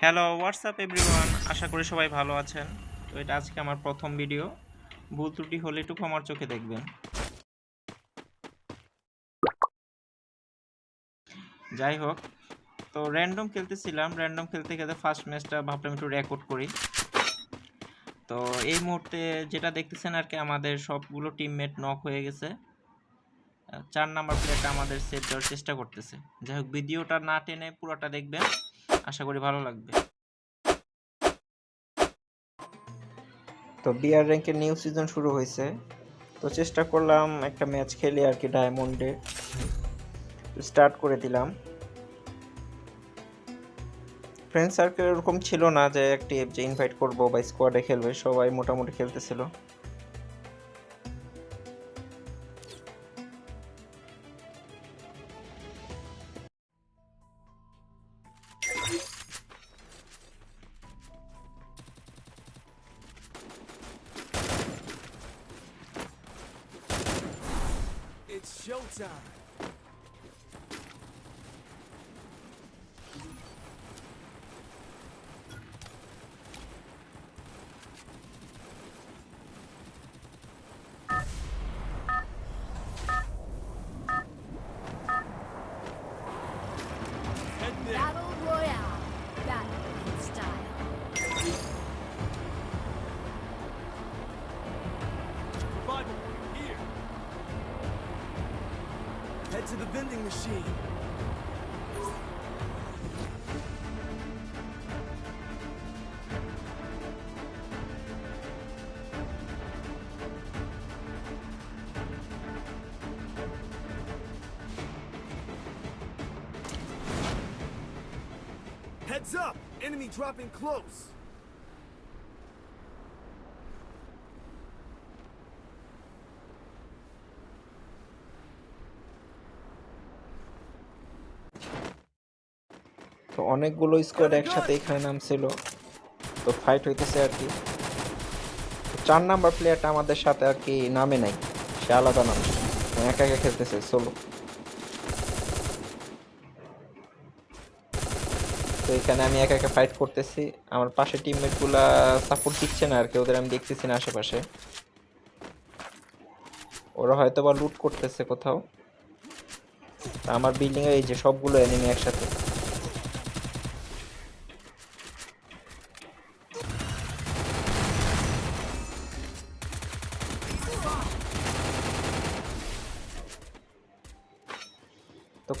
Hello WhatsApp everyone আশা করি সবাই ভালো আছেন। তো এটা আজকে আমার প্রথম ভিডিও ভুল ত্রুটি হলে একটু ক্ষমার চোখে দেখবেন। যাই হোক, তো র্যান্ডম খেলতেছিলাম। র্যান্ডম খেলতে খেলতে ফার্স্ট ম্যাচটা ভাবলাম একটু রেকর্ড করি। তো এই মুহূর্তে যেটা দেখতেছেন আর কি, আমাদের সবগুলো টিমমেট নক হয়ে গেছে। চার নাম্বার প্লেয়ারটা আমাদের সেভ দেওয়ার চেষ্টা করতেছে। যাই হোক ভিডিওটা না টেনে পুরোটা দেখবেন। আশা করি ভালো লাগবে। তো বিআর র্যাঙ্কের নিউ সিজন শুরু হয়েছে। তো চেষ্টা করলাম একটা ম্যাচ খেলে আর কি ডায়মন্ডে স্টার্ট করে দিলাম। ফ্রেন্ড সার্কেল এরকম ছিল না যে একটি যে ইনভাইট করব বা স্কোয়াডে খেলবে, সবাই মোটামুটি খেলতেছিল। Showtime. To the vending machine. Heads up! Enemy dropping close! অনেকগুলো স্কোয়াড একসাথে এখানে নামছিল। তো ফাইট হইতেছে আর কি। চার নাম্বার প্লেয়ারটা আমাদের সাথে আর কি নামে নাই। সে আলাদা নাম। একা একা খেলতেছে সোলো তো এখানে আমি একা একা ফাইট করতেছি। আমার পাশে টিমমেটগুলা সাপোর্ট দিচ্ছে না আর কি, ওদের আমি দেখতেছি না আশেপাশে। ওরা হয়তো বা লুট করতেছে কোথাও। আমার বিল্ডিং এ এই যে সবগুলো এনিমি একসাথে।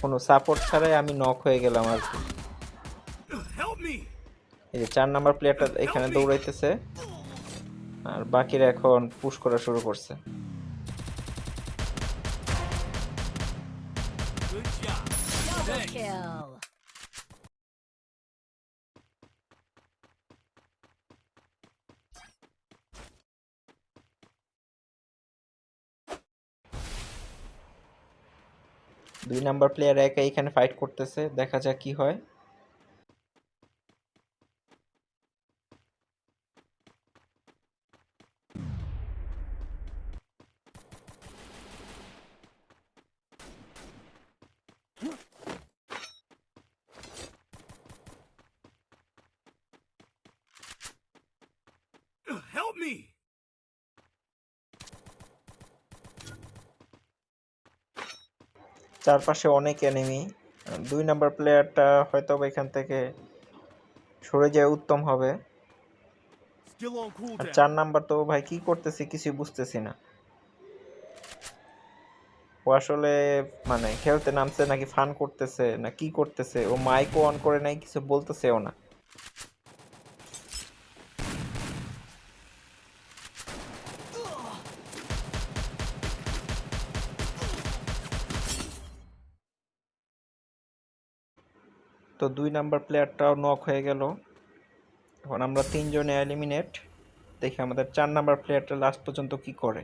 কোনো সাপোর্ট ছাড়াই আমি নক হয়ে গেলাম আর কি। এই যে চার নাম্বার প্লেয়ারটা এখানে দৌড়াইতেছে। আর বাকিরা এখন পুশ করা শুরু করছে। Double kill. দুই নাম্বার প্লেয়ার একা এখানে ফাইট করতেছে দেখা যাক কি হয় Help me! চারপাশে অনেক এনিমি দুই নাম্বার প্লেয়ারটা হয়তো এখান থেকে সরে যায় উত্তম হবে। আর চার নাম্বার তো ভাই কি করতেছি কিছুই বুঝতেছি না। ও আসলে মানে খেলতে নামছে নাকি ফান করতেছে না কি করতেছে? ও মাইকও অন করে নাই কিছু বলতেছেও না। তো দুই নাম্বার প্লেয়ারটাও নক হয়ে গেল। এখন আমরা তিনজনে এলিমিনেট দেখি আমাদের চার নাম্বার প্লেয়ারটা লাস্ট পর্যন্ত কি করে।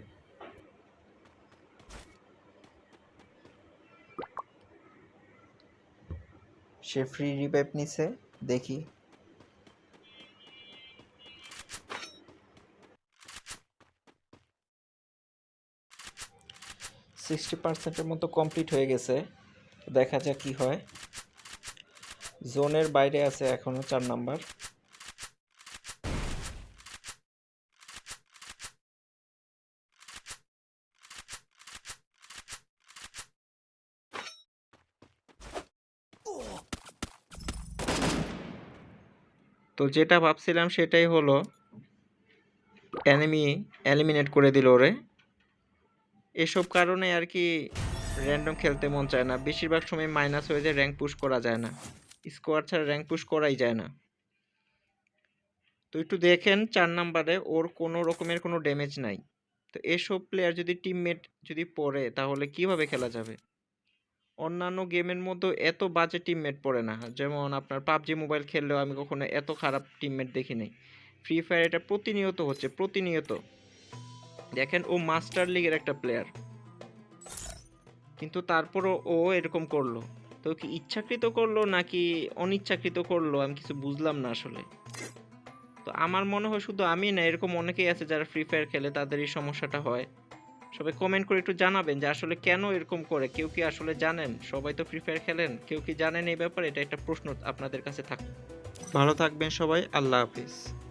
সে ফ্রি রিভাইভ নিছে, দেখি। সিক্সটি পার্সেন্টের মতো কমপ্লিট হয়ে গেছে, দেখা যাক কি হয়। জোনের বাইরে আছে এখনও চার নাম্বার। তো যেটা ভাবছিলাম সেটাই হলো এনিমি এলিমিনেট করে দিল ওরে। এসব কারণে আর কি র্যান্ডম খেলতে মন চায় না। বেশিরভাগ সময় মাইনাস হয়ে যায় র্যাঙ্ক পুশ করা যায় না। স্কোয়ার ছাড়া র্যাঙ্ক পুশ করাই যায় না। তো একটু দেখেন চার নাম্বারে ওর কোনো রকমের কোনো ড্যামেজ নাই। তো এসব প্লেয়ার যদি টিমমেট যদি পড়ে, তাহলে কীভাবে খেলা যাবে? অন্যান্য গেমের মধ্যে এত বাজে টিমমেট পড়ে না। যেমন আপনার পাবজি মোবাইল খেললেও আমি কখনো এত খারাপ টিমমেট দেখি নাই। ফ্রি ফায়ার এটা প্রতিনিয়ত হচ্ছে, প্রতিনিয়ত। দেখেন ও মাস্টার লিগের একটা প্লেয়ার কিন্তু তারপরও ও এরকম করল। তো কি ইচ্ছাকৃত করল নাকি অনিচ্ছাকৃত করল? আমি কিছু বুঝলাম না আসলে। তো আমার মনে হয় শুধু আমি না, এরকম অনেকেই আছে যারা ফ্রি ফায়ার খেলে তাদের এই সমস্যাটা হয়। সবাই কমেন্ট করে একটু জানাবেন যে আসলে কেন এরকম করে? কেউ কি আসলে জানেন? সবাই তো ফ্রি ফায়ার খেলেন। কেউ কি জানেন এই ব্যাপারে? এটা একটা প্রশ্ন আপনাদের কাছে থাক ভালো থাকবেন সবাই। আল্লাহ হাফিজ।